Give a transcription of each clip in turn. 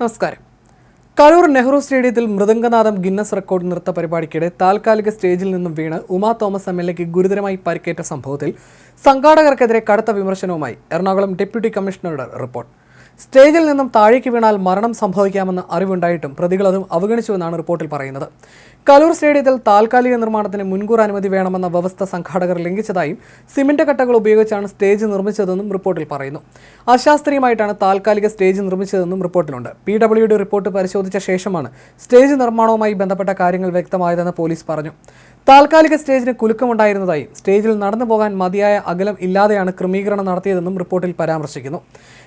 നമസ്കാരം. കരൂർ നെഹ്റു സ്റ്റേഡിയത്തിൽ Mridanganadam Guinness record നൃത്ത പരിപാടിക്കിടെ താൽക്കാലിക സ്റ്റേജിൽ നിന്നും വീണ് ഉമാ തോമസ് എം എൽ എക്ക് ഗുരുതരമായി പരിക്കേറ്റ സംഭവത്തിൽ സംഘാടകർക്കെതിരെ കടുത്ത വിമർശനവുമായി എറണാകുളം ഡെപ്യൂട്ടി കമ്മീഷണറുടെ റിപ്പോർട്ട്. സ്റ്റേജിൽ നിന്നും താഴേക്ക് വീണാൽ മരണം സംഭവിക്കാമെന്ന് അറിവുണ്ടായിട്ടും പ്രതികൾ അതും അവഗണിച്ചുവെന്നാണ് റിപ്പോർട്ടിൽ പറയുന്നത്. കലൂർ സ്റ്റേഡിയത്തിൽ താൽക്കാലിക നിർമ്മാണത്തിന് മുൻകൂർ അനുമതി വേണമെന്ന വ്യവസ്ഥ സംഘാടകർ ലംഘിച്ചതായും സിമന്റ് കട്ടകൾ ഉപയോഗിച്ചാണ് സ്റ്റേജ് നിർമ്മിച്ചതെന്നും റിപ്പോർട്ടിൽ പറയുന്നു. അശാസ്ത്രീയമായിട്ടാണ് താൽക്കാലിക സ്റ്റേജ് നിർമ്മിച്ചതെന്നും റിപ്പോർട്ടിലുണ്ട്. പി ഡബ്ല്യുഡി റിപ്പോർട്ട് പരിശോധിച്ച ശേഷമാണ് സ്റ്റേജ് നിർമ്മാണവുമായി ബന്ധപ്പെട്ട കാര്യങ്ങൾ വ്യക്തമായതെന്ന് പോലീസ് പറഞ്ഞു. താൽക്കാലിക സ്റ്റേജിന് കുലുക്കമുണ്ടായിരുന്നതായും. സ്റ്റേജിൽ നടന്നു പോകാൻ മതിയായ അകലം ഇല്ലാതെയാണ് ക്രമീകരണം നടത്തിയതെന്നും റിപ്പോർട്ടിൽ പരാമർശിക്കുന്നു.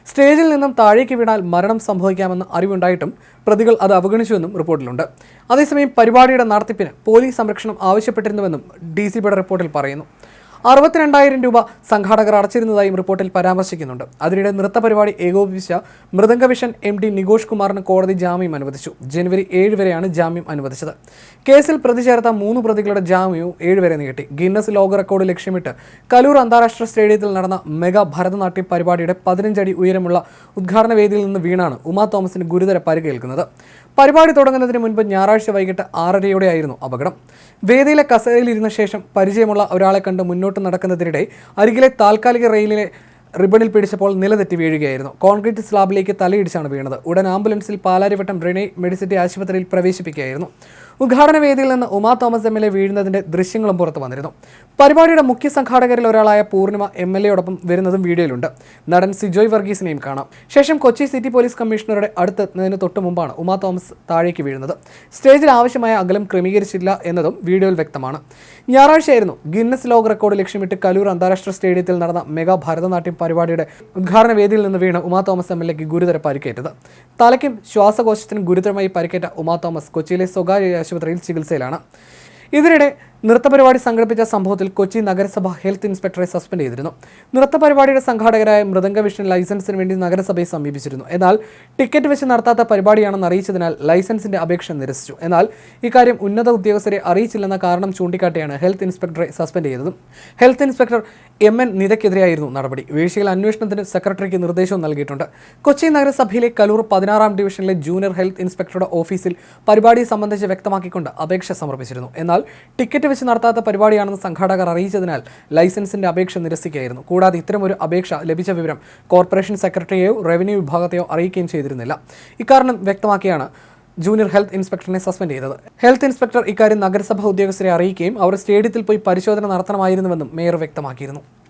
സ്റ്റേജിൽ നിന്നും താഴേക്ക് വീണാൽ മരണം സംഭവിക്കാമെന്ന അറിവുണ്ടായിട്ടും പ്രതികൾ അത് അവഗണിച്ചുവെന്നും റിപ്പോർട്ടിലുണ്ട്. അതേസമയം പരിപാടിയുടെ നടത്തിപ്പിന് പോലീസ് സംരക്ഷണം ആവശ്യപ്പെട്ടിരുന്നുവെന്നും ഡി റിപ്പോർട്ടിൽ പറയുന്നു. അറുപത്തിരണ്ടായിരം രൂപ സംഘാടകർ അടച്ചിരുന്നതായും റിപ്പോർട്ടിൽ പരാമർശിക്കുന്നുണ്ട്. അതിനിടെ നൃത്ത പരിപാടി ഏകോപിപ്പിച്ച മൃദംഗവിഷൻ എം ഡി നികോഷ് കുമാറിന് കോടതി ജാമ്യം അനുവദിച്ചു. ജനുവരി ഏഴ് വരെയാണ് ജാമ്യം അനുവദിച്ചത്. കേസിൽ പ്രതി ചേർത്ത മൂന്ന് പ്രതികളുടെ ജാമ്യവും ഏഴ് വരെ നീട്ടി. ഗിന്നസ് ലോക റെക്കോർഡ് ലക്ഷ്യമിട്ട് കലൂർ അന്താരാഷ്ട്ര സ്റ്റേഡിയത്തിൽ നടന്ന മെഗാ ഭരതനാട്യ പരിപാടിയുടെ പതിനഞ്ചടി ഉയരമുള്ള ഉദ്ഘാടന വേദിയിൽ നിന്ന് വീണാണ് ഉമാ തോമസിന് ഗുരുതര പരിക്കേൽക്കുന്നത്. പരിപാടി തുടങ്ങുന്നതിന് മുൻപ് ഞായറാഴ്ച വൈകിട്ട് ആറരയോടെയായിരുന്നു അപകടം. വേദിയിലെ കസേരയിലിരുന്ന ശേഷം പരിചയമുള്ള ഒരാളെ കണ്ട് മുന്നോട്ട് നടക്കുന്നതിനിടെ അരികിലെ താൽക്കാലിക റെയിലിലെ റിബണിൽ പിടിച്ചപ്പോൾ നിലതെറ്റി വീഴുകയായിരുന്നു. കോൺക്രീറ്റ് സ്ലാബിലേക്ക് തലയിടിച്ചാണ് വീണത്. ഉടൻ ആംബുലൻസിൽ പാലാരിവട്ടം റെനെ മെഡിസിറ്റി ആശുപത്രിയിൽ പ്രവേശിപ്പിക്കുകയായിരുന്നു. ഉദ്ഘാടന വേദിയിൽ നിന്ന് Uma Thomas M L A വീഴുന്നതിന്റെ ദൃശ്യങ്ങളും പുറത്തു വന്നിരുന്നു. പരിപാടിയുടെ മുഖ്യ സംഘാടകരിൽ ഒരാളായ പൂർണിമ എം എൽ എയോടൊപ്പം വരുന്നതും വീഡിയോയിലുണ്ട്. നടൻ സിജോയ് വർഗീസിനെയും കാണാം. ശേഷം കൊച്ചി സിറ്റി പോലീസ് കമ്മീഷണറുടെ അടുത്തെത്തുന്നതിന് തൊട്ടു മുമ്പാണ് ഉമാ തോമസ് താഴേക്ക് വീഴുന്നത്. സ്റ്റേജിൽ ആവശ്യമായ അകലം ക്രമീകരിച്ചില്ല എന്നതും വീഡിയോയിൽ വ്യക്തമാണ്. ഞായറാഴ്ചയായിരുന്നു ഗിന്നസ് ലോക റെക്കോർഡ് ലക്ഷ്യമിട്ട് കലൂർ അന്താരാഷ്ട്ര സ്റ്റേഡിയത്തിൽ നടന്ന മെഗാ ഭരതനാട്യം പരിപാടിയുടെ ഉദ്ഘാടന വേദിയിൽ നിന്ന് വീണ് ഉമാ തോമസ് എം എൽ എക്ക് ഗുരുതര പരിക്കേറ്റത്. തലയ്ക്കും ശ്വാസകോശത്തിനും ഗുരുതരമായി പരിക്കേറ്റ ഉമാ തോമസ് കൊച്ചിയിലെ സ്വകാര്യ ആശുപത്രിയിൽ ചികിത്സയിലാണ്. ഇതിനിടെ നൃത്തപരിപാടി സംഘടിപ്പിച്ച സംഭവത്തിൽ കൊച്ചി നഗരസഭ ഹെൽത്ത് ഇൻസ്പെക്ടറെ സസ്പെൻഡ് ചെയ്തിരുന്നു. നൃത്തപരിപാടിയുടെ സംഘാടകരായ മൃദംഗ വിഷൻ ലൈസൻസിന് വേണ്ടി നഗരസഭയെ സമീപിച്ചിരുന്നു. എന്നാൽ ടിക്കറ്റ് വെച്ച് നടത്താത്ത പരിപാടിയാണെന്ന് അറിയിച്ചതിനാൽ ലൈസൻസിന്റെ അപേക്ഷ നിരസിച്ചു. എന്നാൽ ഇക്കാര്യം ഉന്നത ഉദ്യോഗസ്ഥരെ അറിയിച്ചില്ലെന്ന കാരണം ചൂണ്ടിക്കാട്ടിയാണ് ഹെൽത്ത് ഇൻസ്പെക്ടറെ സസ്പെൻഡ് ചെയ്തത്. ഹെൽത്ത് ഇൻസ്പെക്ടർ എം എൻ നിതയ്ക്കെതിരെയായിരുന്നു നടപടി. വീഴ്ചയിൽ അന്വേഷണത്തിന് സെക്രട്ടറിക്ക് നിർദ്ദേശവും നൽകിയിട്ടുണ്ട്. കൊച്ചി നഗരസഭയിലെ കലൂർ പതിനാറാം ഡിവിഷനിലെ ജൂനിയർ ഹെൽത്ത് ഇൻസ്പെക്ടറുടെ ഓഫീസിൽ പരിപാടി സംബന്ധിച്ച് വ്യക്തമാക്കിക്കൊണ്ട് അപേക്ഷ സമർപ്പിച്ചിരുന്നു. എന്നാൽ ടിക്കറ്റ് വെച്ച് നടത്താത്ത പരിപാടിയാണെന്ന് സംഘാടകർ അറിയിച്ചതിനാൽ ലൈസൻസിന്റെ അപേക്ഷ നിരസിക്കുകയായിരുന്നു. കൂടാതെ ഇത്തരമൊരു അപേക്ഷ ലഭിച്ച വിവരം കോർപ്പറേഷൻ സെക്രട്ടറിയെയോ റവന്യൂ വിഭാഗത്തെയോ അറിയിക്കുകയും ചെയ്തിരുന്നില്ല. ഇക്കാരണം വ്യക്തമാക്കിയാണ് ജൂനിയർ ഹെൽത്ത് ഇൻസ്പെക്ടറിനെ സസ്പെൻഡ് ചെയ്തത്. ഹെൽത്ത് ഇൻസ്പെക്ടർ ഇക്കാര്യം നഗരസഭാ ഉദ്യോഗസ്ഥരെ അറിയിക്കുകയും അവർ സ്റ്റേഡിയത്തിൽ പോയി പരിശോധന നടത്തണമായിരുന്നുവെന്നും മേയർ വ്യക്തമാക്കിയിരുന്നു.